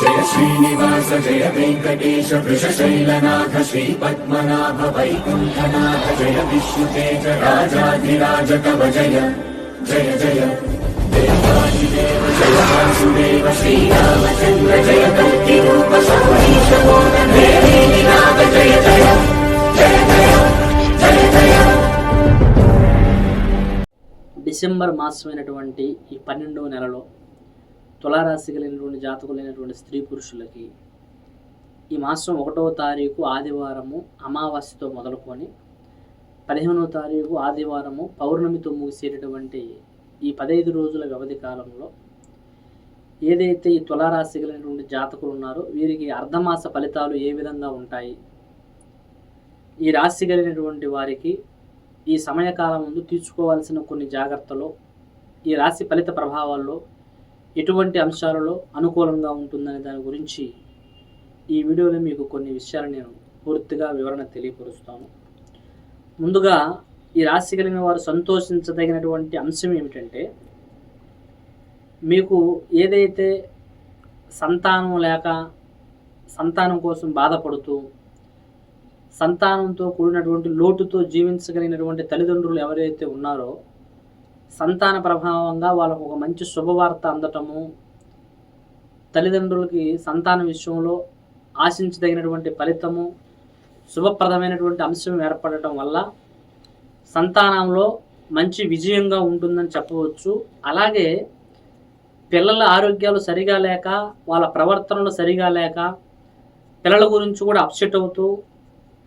జయ శ్రీనివాస జయ వెంకటేశ వృషశైలనాథ శ్రీ పద్మనాభ వైకుంఠనాథ జయ విష్ణుతేజ రాజాధిరాజ కవ జయ జయ జయ. దేవాదిదేవ జయ వాసుదేవ శ్రీరామచంద్ర జయ కల్కి రూప శౌరీశ నాథ జయ జయ జయ. జయ జయ జయ. డిసెంబర్ మాసమైనటువంటి ఈ పన్నెండవ నెలలో తులారాశి కలిగినటువంటి జాతకులైనటువంటి స్త్రీ పురుషులకి ఈ మాసం ఒకటవ తారీఖు ఆదివారము అమావాస్యతో మొదలుకొని పదిహేనవ తారీఖు ఆదివారము పౌర్ణమితో ముగిసేటటువంటి ఈ పదహైదు రోజుల వ్యవధి కాలంలో ఏదైతే ఈ తులారాశి కలిగినటువంటి జాతకులు ఉన్నారో వీరికి అర్ధమాస ఫలితాలు ఏ విధంగా ఉంటాయి? ఈ రాశి కలిగినటువంటి వారికి ఈ సమయకాలం ముందు తీసుకోవాల్సిన కొన్ని జాగ్రత్తలు ఈ రాశి ఫలిత ప్రభావాల్లో ఎటువంటి అంశాలలో అనుకూలంగా ఉంటుందనే దాని గురించి ఈ వీడియోలో మీకు కొన్ని విషయాలు నేను పూర్తిగా వివరణ తెలియపరుస్తాను. ముందుగా ఈ రాశి కలిగిన వారు సంతోషించదగినటువంటి అంశం ఏమిటంటే మీకు ఏదైతే సంతానం లేక సంతానం కోసం బాధపడుతూ సంతానంతో కూడినటువంటి లోటుతో జీవించగలిగినటువంటి తల్లిదండ్రులు ఎవరైతే ఉన్నారో సంతాన ప్రభావంగా వాళ్ళకు ఒక మంచి శుభవార్త అందటము తల్లిదండ్రులకి సంతాన విషయంలో ఆశించదగినటువంటి ఫలితము శుభప్రదమైనటువంటి అంశం ఏర్పడటం వల్ల సంతానంలో మంచి విజయంగా ఉంటుందని చెప్పవచ్చు. అలాగే పిల్లల ఆరోగ్యాలు సరిగా లేక వాళ్ళ ప్రవర్తనలు సరిగా లేక పిల్లల గురించి కూడా అప్సెట్ అవుతూ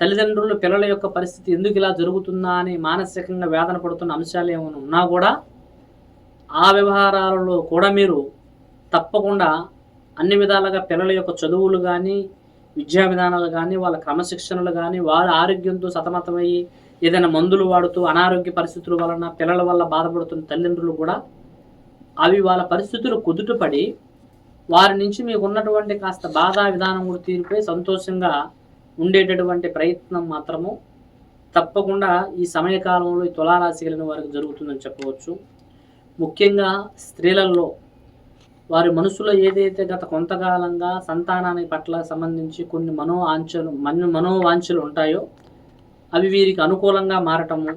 తల్లిదండ్రులు పిల్లల యొక్క పరిస్థితి ఎందుకు ఇలా జరుగుతుందా అని మానసికంగా వేదన పడుతున్న అంశాలు ఏమైనా ఉన్నా కూడా ఆ వ్యవహారాలలో కూడా మీరు తప్పకుండా అన్ని విధాలుగా పిల్లల యొక్క చదువులు కానీ విద్యా విధానాలు కానీ వాళ్ళ క్రమశిక్షణలు కానీ వారి ఆరోగ్యంతో సతమతమయ్యి ఏదైనా మందులు వాడుతూ అనారోగ్య పరిస్థితుల వలన పిల్లల వల్ల బాధపడుతున్న తల్లిదండ్రులు కూడా అవి వాళ్ళ పరిస్థితులు కుదుటపడి వారి నుంచి మీకు ఉన్నటువంటి కాస్త బాధా విధానం కూడా తీరిపోయి సంతోషంగా ఉండేటటువంటి ప్రయత్నం మాత్రము తప్పకుండా ఈ సమయకాలంలో ఈ తులారాశి కలిగిన వారికి జరుగుతుందని చెప్పవచ్చు. ముఖ్యంగా స్త్రీలలో వారి మనసులో ఏదైతే గత కొంతకాలంగా సంతానానికి పట్ల సంబంధించి కొన్ని మనో ఆంచలు మన మనోవాంఛలు ఉంటాయో అవి వీరికి అనుకూలంగా మారటము.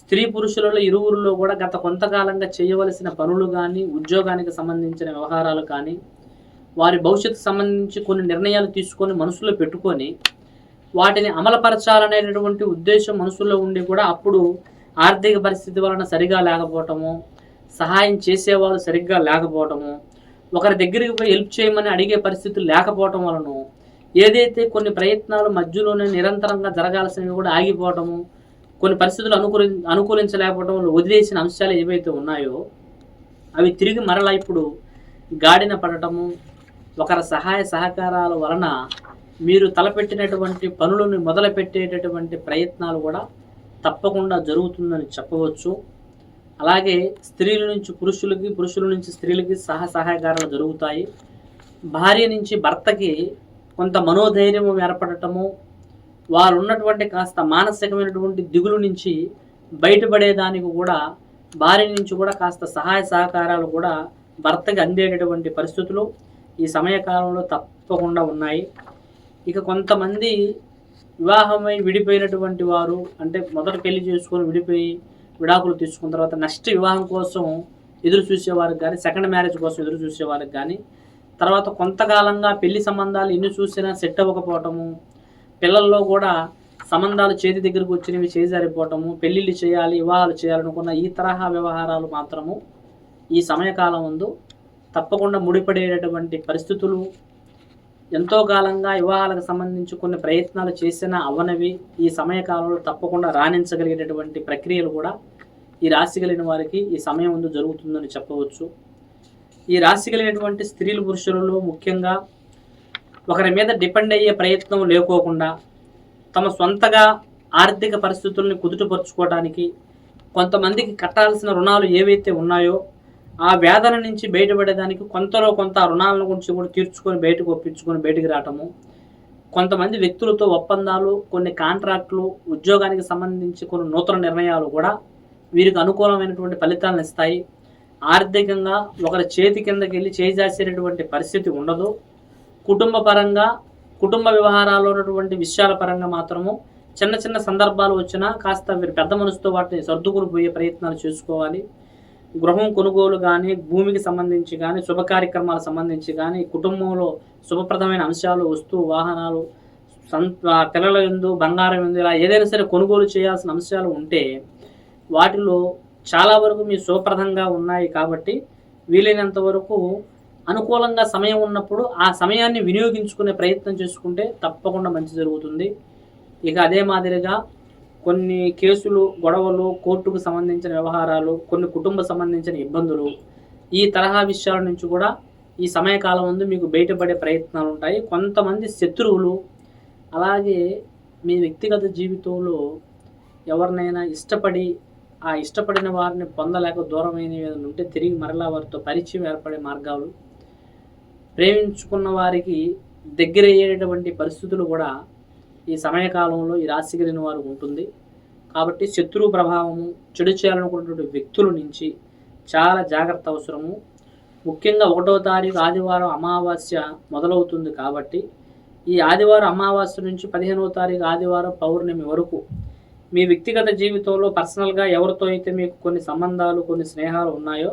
స్త్రీ పురుషులలో ఇరువురిలో కూడా గత కొంతకాలంగా చేయవలసిన పనులు కానీ ఉద్యోగానికి సంబంధించిన వ్యవహారాలు కానీ వారి భవిష్యత్తు సంబంధించి కొన్ని నిర్ణయాలు తీసుకొని మనసులో పెట్టుకొని వాటిని అమలుపరచాలనేటటువంటి ఉద్దేశం మనసులో ఉండి కూడా అప్పుడు ఆర్థిక పరిస్థితి వలన సరిగా లేకపోవటము సహాయం చేసేవాళ్ళు సరిగ్గా లేకపోవటము ఒకరి దగ్గరికి పోయి హెల్ప్ చేయమని అడిగే పరిస్థితులు లేకపోవటం వలన ఏదైతే కొన్ని ప్రయత్నాలు మధ్యలోనే నిరంతరంగా జరగాల్సినవి కూడా ఆగిపోవటము కొన్ని పరిస్థితులు అనుకూలి అనుకూలించలేకపోవడం వల్ల వదిలేసిన అంశాలు ఏవైతే ఉన్నాయో అవి తిరిగి మరలా ఇప్పుడు గాడిన పడటము ఒకరి సహాయ సహకారాల వలన మీరు తలపెట్టినటువంటి పనులను మొదలుపెట్టేటటువంటి ప్రయత్నాలు కూడా తప్పకుండా జరుగుతుందని చెప్పవచ్చు. అలాగే స్త్రీల నుంచి పురుషులకి పురుషుల నుంచి స్త్రీలకి సహ సహాయకారాలు జరుగుతాయి. భార్య నుంచి భర్తకి కొంత మనోధైర్యం ఏర్పడటము వారు ఉన్నటువంటి కాస్త మానసికమైనటువంటి దిగులు నుంచి బయటపడేదానికి కూడా భార్య నుంచి కూడా కాస్త సహాయ సహకారాలు కూడా భర్తకి అందేటటువంటి పరిస్థితులు. ఈ సమయకాలంలో తప్పకుండా ఉన్నాయి. ఇక కొంతమంది వివాహమై విడిపోయినటువంటి వారు అంటే మొదట పెళ్ళి చేసుకొని విడిపోయి విడాకులు తీసుకున్న తర్వాత నెక్స్ట్ వివాహం కోసం ఎదురు చూసేవారికి కానీ సెకండ్ మ్యారేజ్ కోసం ఎదురు చూసేవారికి కానీ తర్వాత కొంతకాలంగా పెళ్ళి సంబంధాలు ఎన్ని చూసినా సెట్ అవ్వకపోవటము పిల్లల్లో కూడా సంబంధాలు చేతి దగ్గరకు వచ్చినవి చేజారిపోవటము పెళ్ళిళ్ళు చేయాలి వివాహాలు చేయాలనుకున్న ఈ తరహా వ్యవహారాలు మాత్రము ఈ సమయకాలం ముందు తప్పకుండా ముడిపడేటటువంటి పరిస్థితులు ఎంతో కాలంగా వివాహాలకు సంబంధించి కొన్ని ప్రయత్నాలు చేసినా అవనవి ఈ సమయకాలంలో తప్పకుండా రాణించగలిగేటటువంటి ప్రక్రియలు కూడా ఈ రాశి కలిగిన వారికి ఈ సమయం ముందు జరుగుతుందని చెప్పవచ్చు. ఈ రాశి కలిగినటువంటి స్త్రీలు పురుషులలో ముఖ్యంగా ఒకరి మీద డిపెండ్ అయ్యే ప్రయత్నం లేకోకుండా తమ సొంతగా ఆర్థిక పరిస్థితుల్ని కుదుటపరుచుకోవడానికి కొంతమందికి కట్టాల్సిన రుణాలు ఏవైతే ఉన్నాయో ఆ వేదన నుంచి బయటపడేదానికి కొంతలో కొంత రుణాలను గురించి కూడా తీర్చుకొని బయటకు ఒప్పించుకొని బయటికి రావటము. కొంతమంది వ్యక్తులతో ఒప్పందాలు కొన్ని కాంట్రాక్టులు ఉద్యోగానికి సంబంధించి కొన్ని నూతన నిర్ణయాలు కూడా వీరికి అనుకూలమైనటువంటి ఫలితాలను ఇస్తాయి. ఆర్థికంగా ఒకరి చేతి కిందకి వెళ్ళి చేజాసేటటువంటి పరిస్థితి ఉండదు. కుటుంబ పరంగా కుటుంబ వ్యవహారాల్లో ఉన్నటువంటి విషయాల పరంగా మాత్రము చిన్న చిన్న సందర్భాలు వచ్చినా కాస్త మీరు పెద్ద మనసుతో వాటిని సర్దుకుని పోయే ప్రయత్నాలు చేసుకోవాలి. గృహం కొనుగోలు కానీ భూమికి సంబంధించి కానీ శుభ కార్యక్రమాలకు సంబంధించి కానీ కుటుంబంలో శుభప్రదమైన అంశాలు వస్తువు వాహనాలు సం పిల్లల ఎందు బంగారం ఎందు ఇలా ఏదైనా సరే కొనుగోలు చేయాల్సిన అంశాలు ఉంటే వాటిలో చాలా వరకు మీ శుభప్రదంగా ఉన్నాయి కాబట్టి వీలైనంత వరకు అనుకూలంగా సమయం ఉన్నప్పుడు ఆ సమయాన్ని వినియోగించుకునే ప్రయత్నం చేసుకుంటే తప్పకుండా మంచి జరుగుతుంది. ఇక అదే మాదిరిగా కొన్ని కేసులు గొడవలు కోర్టుకు సంబంధించిన వ్యవహారాలు కొన్ని కుటుంబ సంబంధించిన ఇబ్బందులు ఈ తరహా విషయాల నుంచి కూడా ఈ సమయకాలం ముందు మీకు బయటపడే ప్రయత్నాలు ఉంటాయి. కొంతమంది శత్రువులు అలాగే మీ వ్యక్తిగత జీవితంలో ఎవరినైనా ఇష్టపడి ఆ ఇష్టపడిన వారిని పొందలేక దూరమైన ఏదైనా ఉంటే తిరిగి మరలా వారితో పరిచయం ఏర్పడే మార్గాలు. ప్రేమించుకున్న వారికి దగ్గర అయ్యేటటువంటి పరిస్థితులు కూడా ఈ సమయకాలంలో ఈ రాశి కలిగిన వారు ఉంటుంది. కాబట్టి శత్రువు ప్రభావము చెడు చేయాలనుకున్నటువంటి వ్యక్తుల నుంచి చాలా జాగ్రత్త అవసరము. ముఖ్యంగా ఒకటో తారీఖు ఆదివారం అమావాస్య మొదలవుతుంది కాబట్టి ఈ ఆదివారం అమావాస్య నుంచి పదిహేనవ తారీఖు ఆదివారం పౌర్ణమి వరకు మీ వ్యక్తిగత జీవితంలో పర్సనల్గా ఎవరితో అయితే మీకు కొన్ని సంబంధాలు కొన్ని స్నేహాలు ఉన్నాయో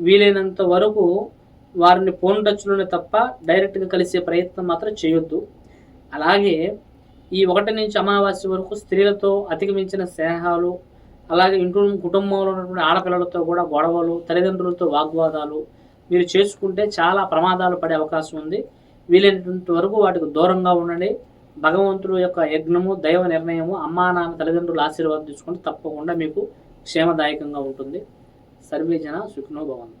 వీలైనంత వరకు వారిని ఫోన్ టచ్లోనే తప్ప డైరెక్ట్గా కలిసే ప్రయత్నం మాత్రం చేయొద్దు. అలాగే ఈ ఒకటి నుంచి అమావాస్య వరకు స్త్రీలతో అతిగమించిన స్నేహాలు అలాగే ఇంట్లో కుటుంబంలో ఉన్నటువంటి ఆడపిల్లలతో కూడా గొడవలు తల్లిదండ్రులతో వాగ్వాదాలు మీరు చేసుకుంటే చాలా ప్రమాదాలు పడే అవకాశం ఉంది. వీలైనంత వరకు వాటికి దూరంగా ఉండండి. భగవంతుడు యొక్క యజ్ఞము దైవ నిర్ణయము అమ్మా నాన్న తల్లిదండ్రుల ఆశీర్వాదం తీసుకుంటే తప్పకుండా మీకు క్షేమదాయకంగా ఉంటుంది. సర్వే జన సుఖినో భవంతు.